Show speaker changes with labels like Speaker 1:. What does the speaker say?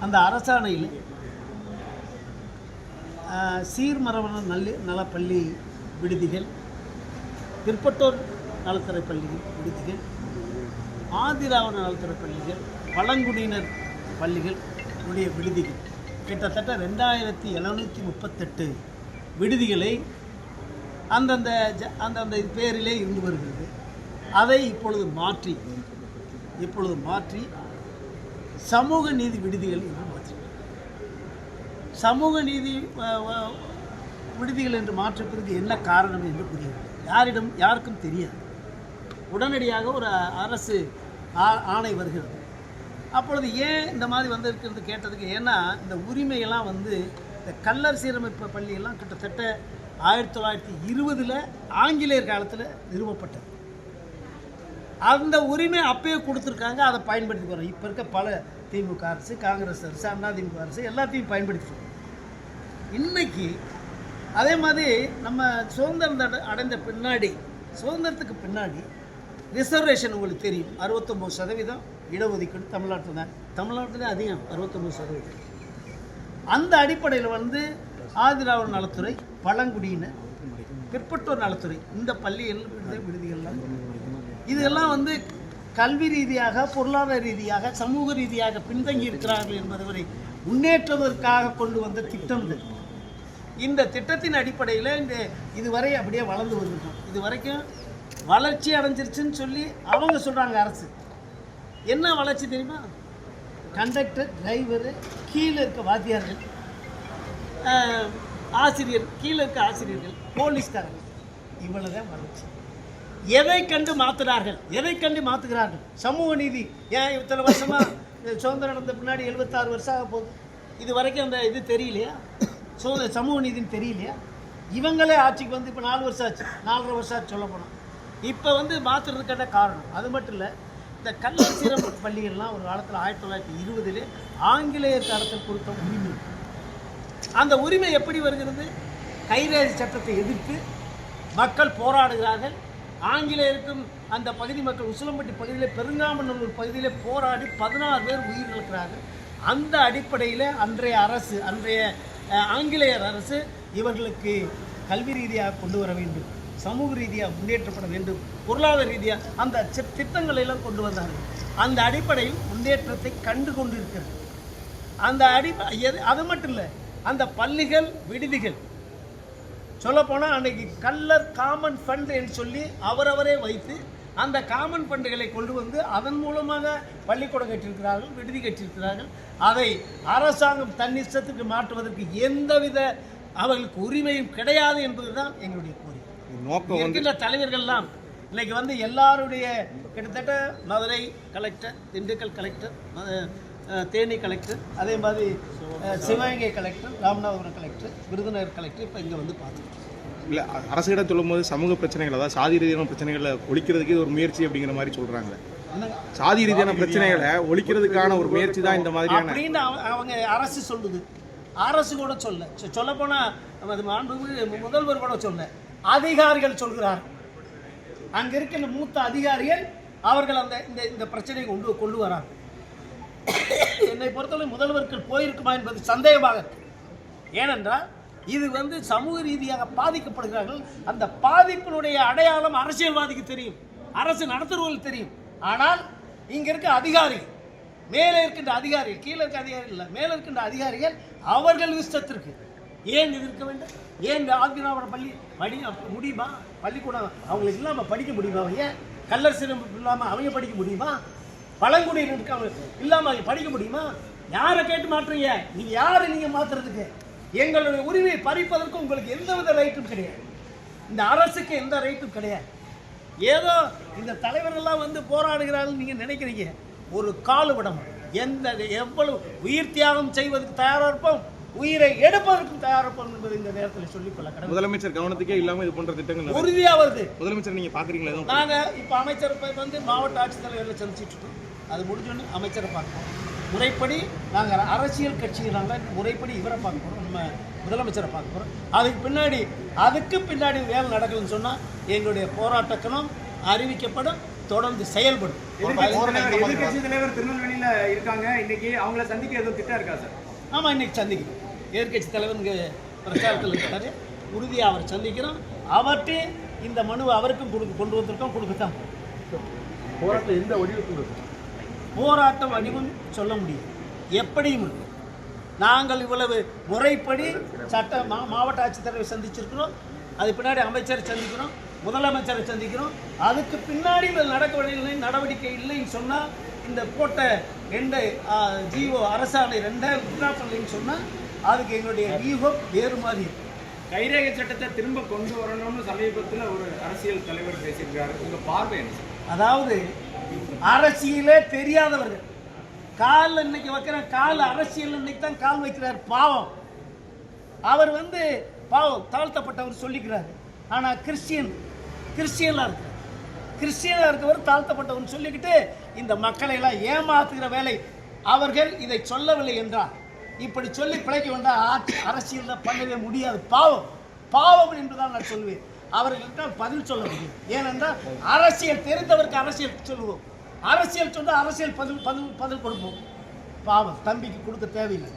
Speaker 1: அந்த அரசாணையில் ஆஹ், சீர்மரபண நல்ல நலப்பள்ளி விடுதிகள் பிற்பட்டோர் நலத்துறை பள்ளிகள் விடுதிகள் ஆதிராவண நலத்துறை பள்ளிகள் பழங்குடியினர் பள்ளிகள் உடைய விடுதிகள். கிட்டத்தட்ட ரெண்டாயிரத்தி எழுநூற்றி முப்பத்தெட்டு விடுதிகளை அந்தந்த ஜ- அந்தந்த பேரிலே இருந்து வருகிறது. அதை இப்பொழுது மாற்றி இப்பொழுது மாற்றி சமூக நீதி விடுதிகள் என்று மாற்றி. சமூக நீதி விடுதிகள் என்று மாற்றத்திற்கு என்ன காரணம் என்று புரியவில்லை. யாரிடம் யாருக்கும் தெரியாது. உடனடியாக ஒரு அரசு ஆ- ஆணை வருகிறது. அப்பொழுது ஏன் இந்த மாதிரி வந்திருக்கிறது கேட்டதுக்கு ஏன்னா இந்த உரிமையெல்லாம் வந்து இந்த கல்லர் சீரமைப்பு பள்ளியெல்லாம் கிட்டத்தட்ட ஆயிரத்தி தொள்ளாயிரத்தி இருபதில் ஆங்கிலேயர் காலத்தில் நிறுவப்பட்டது. அந்த உரிமை அப்பயே கொடுத்துருக்காங்க அதை பயன்படுத்தி போகிறோம் இப்போ இருக்க பல திமுக அரசு காங்கிரஸ் அரசு அதிமுக அரசு எல்லாத்தையும் பயன்படுத்தி இன்னைக்கு அதே மாதிரி நம்ம சுதந்திரம் அடைந்த பின்னாடி சுதந்திரத்துக்கு பின்னாடி ரிசர்வேஷன் உங்களுக்கு தெரியும். அறுபத்தொம்போது சதவீதம் இடஒதுக்கீடு தமிழ்நாட்டில் தான். தமிழ்நாட்டிலே அதிகம் அறுபத்தொம்போது சதவீதம். அந்த அடிப்படையில் வந்து ஆதிராவர் நலத்துறை பழங்குடியினர் பிற்பட்டோர் நலத்துறை இந்த பள்ளிகள் விடுதி விடுதிகள்லாம் இதெல்லாம் வந்து கல்வி ரீதியாக பொருளாதார ரீதியாக சமூக ரீதியாக பின்தங்கி இருக்கிறார்கள் என்பதை முன்னேற்றுவதற்காக கொண்டு வந்த திட்டம் இது இந்த திட்டத்தின் அடிப்படையில் இந்த இதுவரை அப்படியே வளர்ந்து வந்துட்டோம் இது வரைக்கும் வளர்ச்சி அடைஞ்சிருச்சுன்னு சொல்லி அவங்க சொல்கிறாங்க அரசு. என்ன வளர்ச்சி தெரியுமா? கண்டக்டர் டிரைவரு கீழே இருக்க வாத்தியார்கள் ஆசிரியர் கீழே இருக்க ஆசிரியர்கள் போலீஸ்காரர்கள். இவ்வளோதான் வளர்ச்சி. எதை கண்டு மாத்துறார்கள்? எதை கண்டு மாத்துகிறார்கள்? சமூக நீதி. ஏன் இத்தனை வருஷமா இந்த சுதந்திரம் நடந்த பின்னாடி எழுபத்தாறு வருஷம் ஆக போகுது? இது வரைக்கும் அந்த இது தெரியலையா? சுத சமூக நீதின்னு தெரியலையா? இவங்களே ஆட்சிக்கு வந்து இப்போ நாலு வருஷம் ஆச்சு. நாலரை வருஷம் ஆச்சு சொல்ல போனோம் இப்போ வந்து மாற்றுறதுக்கான காரணம். அது மட்டும் இல்லை இந்த கல்வி சிறப்பு பள்ளிகள்லாம் ஒரு காலத்தில் ஆயிரத்தி தொள்ளாயிரத்தி இருபதிலே ஆங்கிலேயர் காலத்தில் கொடுத்த உரிமை. அந்த உரிமை எப்படி வருகிறது? கைரேகை சட்டத்தை எதிர்த்து மக்கள் போராடுகிறார்கள். ஆங்கிலேயருக்கும் அந்த பகுதி மக்கள் உசிலம்பட்டி பகுதியில் பெருங்காமநல்லூர் பகுதியில் போராடி பதினாறு பேர் உயிரிழக்கிறார்கள். அந்த அடிப்படையில் அன்றைய அரசு அன்றைய ஆங்கிலேயர் அரசு இவர்களுக்கு கல்வி ரீதியாக கொண்டு வர வேண்டும் சமூக ரீதியாக முன்னேற்றப்பட வேண்டும் பொருளாதார ரீதியாக அந்த சி- திட்டங்களை எல்லாம் கொண்டு வந்தார்கள். அந்த அடிப்படையில் முன்னேற்றத்தை கண்டு கொண்டிருக்கிறது. அந்த அடி எது அது மட்டும் இல்லை அந்த பள்ளிகள் விடுதிகள் சொல்லப்போனால் அன்னைக்கு கல்லர் காமன் ஃபண்ட் என்று சொல்லி அவரவரே வைத்து அந்த காமன் ஃபண்டுகளை கொண்டு வந்து அதன் மூலமாக பள்ளிக்கூடம் கட்டியிருக்கிறார்கள் விடுதி கட்டியிருக்கிறார்கள். அதை அரசாங்கம் தன் இஷ்டத்துக்கு மாற்றுவதற்கு எந்தவித அவர்களுக்கு உரிமையும் கிடையாது என்பதுதான் எங்களுடைய கோரிக்கை
Speaker 2: நோக்கம்
Speaker 1: இருக்கின்ற தலைவர்கள்லாம் இன்னைக்கு வந்து எல்லாருடைய கிட்டத்தட்ட Madurai collector Dindigul collector Theni collector அதே மாதிரி Sivaganga collector Ramanathapuram collector Virudhunagar collector இப்போ இங்கே வந்து பார்த்துருக்கோம்
Speaker 2: இல்ல அரசிடம் சொல்லும்போது சமூக பிரச்சனைகள் அதாவது சாதி ரீதியான பிரச்சனைகளை ஒழிக்கிறதுக்கு இது ஒரு முயற்சி அப்படிங்கிற மாதிரி சொல்றாங்க
Speaker 1: என்னங்க?
Speaker 2: சாதி ரீதியான பிரச்சனைகளை ஒழிக்கிறதுக்கான ஒரு முயற்சி தான் இந்த மாதிரியான
Speaker 1: அப்படின்னு அவ- அவங்க அரசு சொல்லுது. அரசு கூட சொல்ல. சொல்ல போனால் முதல்வர் கூட சொல்ல. அதிகாரிகள் சொல்கிறார். அங்க இருக்கின்ற மூத்த அதிகாரிகள் அவர்கள் அந்த இந்த இந்த பிரச்சனையை கொண்டு கொண்டு வராங்க. என்னை பொறுத்தவரை முதல்வருக்கு போயிருக்குமா என்பது சந்தேகமாக இருக்கு. ஏனென்றால் இது வந்து சமூக ரீதியாக பாதிக்கப்படுகிறார்கள். அந்த பாதிப்பினுடைய அடையாளம் அரசியல்வாதிக்கு தெரியும். அரசு நடத்துறவர்களுக்கு தெரியும். ஆனால் இங்க இருக்க அதிகாரிகள் மேலே இருக்கின்ற அதிகாரிகள் கீழே இருக்க அதிகாரிகள் இல்லை மேலே இருக்கின்ற அதிகாரிகள் அவர்கள் இஷ்டத்திற்கு ஏன் இது இருக்க வேண்டும்? ஏன் இந்த பள்ளி படி முடியுமா? பள்ளிக்கூடம் அவங்களுக்கு இல்லாமல் படிக்க முடியுமா? அவங்க கல்லர் சிறப்பு இல்லாமல் அவங்க படிக்க முடியுமா? பழங்குடியினர் இருக்காங்க இல்லாமல் படிக்க முடியுமா? யாரை கேட்டு மாற்றுறீங்க? நீங்க யாரை நீங்க மாத்துறதுக்கு? எங்களுடைய உரிமையை பறிப்பதற்கு உங்களுக்கு எந்தவித ரைட்டும் கிடையாது. இந்த அரசுக்கு எந்த ரைட்டும் கிடையாது. ஏதோ இந்த தலைவரெல்லாம் வந்து போராடுகிறார்கள் நீங்க நினைக்கிறீங்க. ஒரு கால் விடம் எந்த எவ்வளவு உயிர் தியாகம் செய்வதற்கு தயாரா இருப்போம்? உயிரை எடுப்பதற்கும் தயாரா இருப்போம் என்பதை இந்த நேரத்தில் சொல்லிக்கொள்ள கடமை.
Speaker 2: முதலமைச்சர் கவனத்துக்கே இல்லாம இது போன்ற திட்டங்கள் நிறைய-
Speaker 1: உறுதியா வருது.
Speaker 2: முதலமைச்சர் நீங்க பாக்குறீங்களா
Speaker 1: நாங்க இப்போ அமைச்சர் வந்து மாவட்ட ஆட்சித்தலைவர்களை சந்திச்சுட்டு இருக்கோம். அது முடிஞ்சோன்னு அமைச்சரை பார்ப்போம் முறைப்படி நாங்கள் அரசியல் கட்சிகளாக முறைப்படி இவரை பார்க்க போகிறோம் நம்ம முதலமைச்சரை பார்க்க போகிறோம் அதுக்கு பின்னாடி அதுக்கு பின்னாடி வேலை நடக்கலன்னு சொன்னால் எங்களுடைய போராட்டக்களம் அறிவிக்கப்படும் தொடர்ந்து செயல்படும்.
Speaker 3: எதிர்க்கட்சி தலைவர் திருநெல்வேலியில இருக்காங்க. இன்னைக்கு அவங்கள சந்திக்க எதுவும் திட்டம் இருக்கா சார்?
Speaker 1: ஆமாம் இன்னைக்கு சந்திக்கிறோம். எதிர்க்கட்சி தலைவர் இங்கே பிரச்சாரத்தில் இருக்காரு. உறுதியாக அவரை சந்திக்கிறோம். அவர்கிட்ட இந்த மனுவை அவருக்கும் கொடுக்க கொண்டு வந்திருக்கோம் கொடுக்கத்தான் போறோம்.
Speaker 2: போராட்டம் எந்த வடிவத்தில்
Speaker 1: போராட்ட வடிவம் சொல்ல முடியும். எப்படியும். இல்லை. நாங்கள் இவ்வளவு முறைப்படி சட்ட மா மாவட்ட ஆட்சித்தலைவரை சந்திச்சிருக்கிறோம். அது பின்னாடி அமைச்சரை சந்திக்கிறோம். முதலமைச்சரை சந்திக்கிறோம். அதுக்கு பின்னாடி இதில் நடக்கவில்லை நடவடிக்கை இல்லைன்னு சொன்னால் இந்த போட்ட ரெண்டு ஜிஓ அரசாணை ரெண்டை வித்ரா பண்ணலைன்னு சொன்னால் அதுக்கு எங்களுடைய வியூகம் வேறு மாதிரி இருக்கும்.
Speaker 3: கைரேகை சட்டத்தை திரும்ப கொண்டு வரணும்னு சமீபத்தில் ஒரு அரசியல் தலைவர் பேசியிருக்காரு. உங்க பார்வை
Speaker 1: அதாவது அரசியலே தெரியாதவர்கள். கால் இன்னைக்கு வைக்கிற கால் அரசியல் இன்னைக்கு தான் கால் வைக்கிறார் பாவம். அவர் வந்து பாவம் தாழ்த்தப்பட்டவர் சொல்லிக்கிறாரு. ஆனால் கிறிஸ்டியன் கிறிஸ்டியனாக இருக்கிறார் கிறிஸ்டியனாக இருக்கவர் தாழ்த்தப்பட்டவர் சொல்லிக்கிட்டு இந்த மக்களை எல்லாம் ஏமாத்துகிற வேலை அவர்கள் இதை சொல்லவில்லை என்றால் இப்படி சொல்லி பிழைக்க வேண்டாம் ஆட்சி அரசியலில் பண்ணவே முடியாது. பாவம் பாவம் என்றுதான் நான் சொல்வேன். அவர்கள்ட்ட பதில் சொல்ல முடியும். ஏனென்றால் அரசியல் தெரிந்தவருக்கு அரசியல் சொல்லுவோம். அரசியல் சொன்னால் அரசியல் பதில் பதில் பதில் கொடுப்போம். பாவம் தம்பிக்கு கொடுக்க தேவையில்லை.